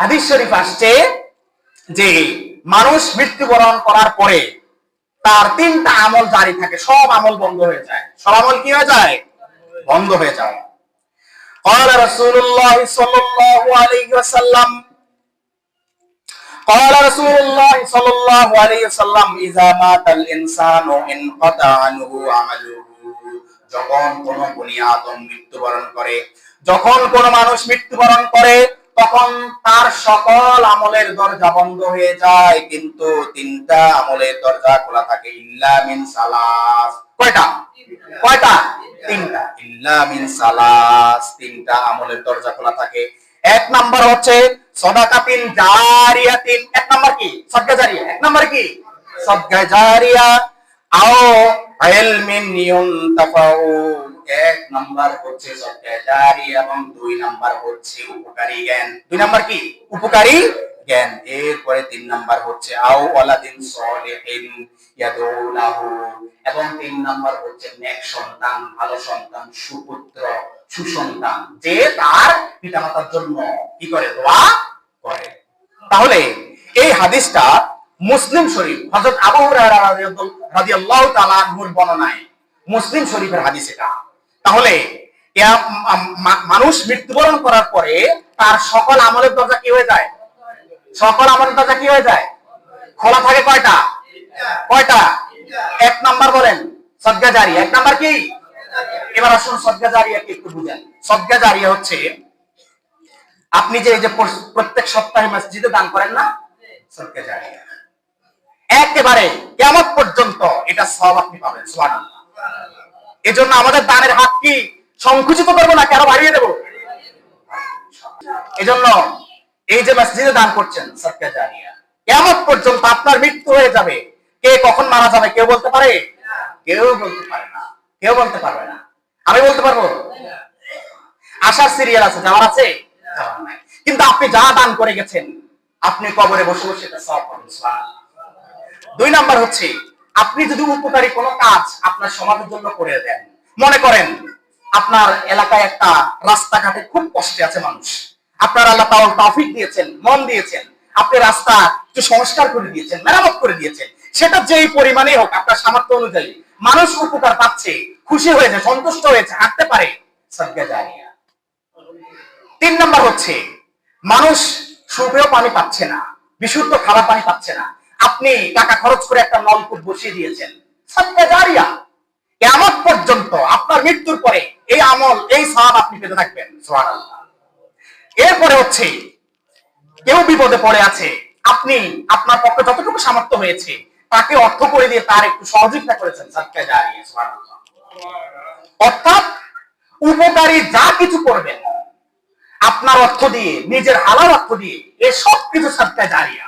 হাদিস শরীফ আসছে যে মানুষ মৃত্যুবরণ করার পরে তার তিনটা আমল জারি থাকে সব আমল বন্ধ হয়ে যায় সব আমল কি হয়ে যায় বন্ধ হয়ে যায় قال رسول الله صلى الله عليه وسلم قال رسول الله صلى الله عليه وسلم إذا مات الإنسان انقطع عنه عمله যখন কোন বনি আদম মৃত্যুবরণ করে যখন কোন মানুষ মৃত্যুবরণ করে তখন তার সকল আমলের দরজা বন্ধ হয়ে যায়, কিন্তু তিনটা আমলের দরজা খোলা থাকে। ইল্লা মিন সালাস। কয়টা? কয়টা? তিনটা। ইল্লা মিন সালাস। তিনটা আমলের দরজা খোলা থাকে। এক নাম্বার হচ্ছে সদাকাতিন জারিয়াতিন। এক নাম্বার কি? সদকা জারিয়া। এক নাম্বার কি? সদকা জারিয়া। আও ইলমিন ইউনতাফাউ। এক নাম্বার হচ্ছে জারিয়া এবং দুই নাম্বার হচ্ছে উপকারী জ্ঞান। দুই নাম্বার কি? উপকারী জ্ঞান। এরপরে তিন নাম্বার হচ্ছে আও ইয়াদুলাহু এবং তিন নাম্বার হচ্ছে নেক সন্তান, ভালো সন্তান, সুপুত্র, সুসন্তান, যে তার পিতামাতার জন্য কি করে? দোয়া করে। তাহলে এই হাদিসটা মুসলিম শরীফ, হযরত আবু হুরায়রা রাদিয়াল্লাহু তাআলা বর্ণনায় মুসলিম শরীফের হাদিস এটা। তাহলে মানুষ মৃত্যুবরণ করার পরে তার সকল আমলের দরজা কি হয়ে যায়? সকল আমলের দরজা কি হয়ে যায়? খোলা থাকে কয়টা? কয়টা? এক নাম্বার বলেন সদকা জারি এক নাম্বার কি? এবার আসুন সদকা জারিয়াকে একটু বুঝেন সদকা জারিয়া হচ্ছে, আপনি যে এই যে প্রত্যেক সপ্তাহে মসজিদে দান করেন না? সদকা জারিয়া। একেবারে কেমন পর্যন্ত এটা সব আপনি পাবেন, সুবহানাল্লাহ। এজন্য আমাদের দানের হাত কি সংকুচিত করব না কেন বাড়িয়ে দেবো? এজন্য এই যে মসজিদে দান করছেন জারিয়া কেমন পর্যন্ত আপনার মৃত্যু হয়ে যাবে। কে কখন মারা যাবে কেউ বলতে পারে? কেউ বলতে পারে না। কেউ বলতে পারবে না। আমি বলতে পারব? আশার সিরিয়াল আছে, যাওয়ার আছে? কিন্তু আপনি যা দান করে গেছেন, আপনি কবরে বসে বসে। দুই নাম্বার হচ্ছে আপনি যদি উপকারী কোনো কাজ আপনার সমাজের জন্য করে দেন, মনে করেন আপনার এলাকায় একটা রাস্তাঘাটে খুব কষ্টে আছে মানুষ। আপনার আল্লাহ তাআলা তৌফিক দিয়েছেন, মন দিয়েছেন, আপনি রাস্তা একটু সংস্কার করে দিয়েছেন, মেরামত করে দিয়েছেন, সেটা যেই পরিমাণে হোক আপনার সামর্থ্য অনুযায়ী মানুষ উপকার পাচ্ছে, খুশি হয়েছে, সন্তুষ্ট হয়েছে, হাঁটতে পারে তিন নম্বর হচ্ছে, মানুষ সুপেয় পানি পাচ্ছে না, বিশুদ্ধ খাবার পানি পাচ্ছে না। আপনি টাকা খরচ করে একটা নলকূপ বসিয়ে দিয়েছেন। কেমন পর্যন্ত আপনার মৃত্যুর পরে এই আমল, এই সব আপনি পেতে থাকবেন। এরপরে হচ্ছে, কেউ বিপদে পড়ে আছে, আপনি আপনার পক্ষে যতটুকু সামর্থ্য হয়েছে, তাকে অর্থ করে দিয়ে তার একটু সহযোগিতা করেছেন অর্থাৎ, উপকারী যা কিছু করবেন, আপনার অর্থ দিয়ে, নিজের হালাল অর্থ দিয়ে এসব কিছু সাদকা জারিয়া।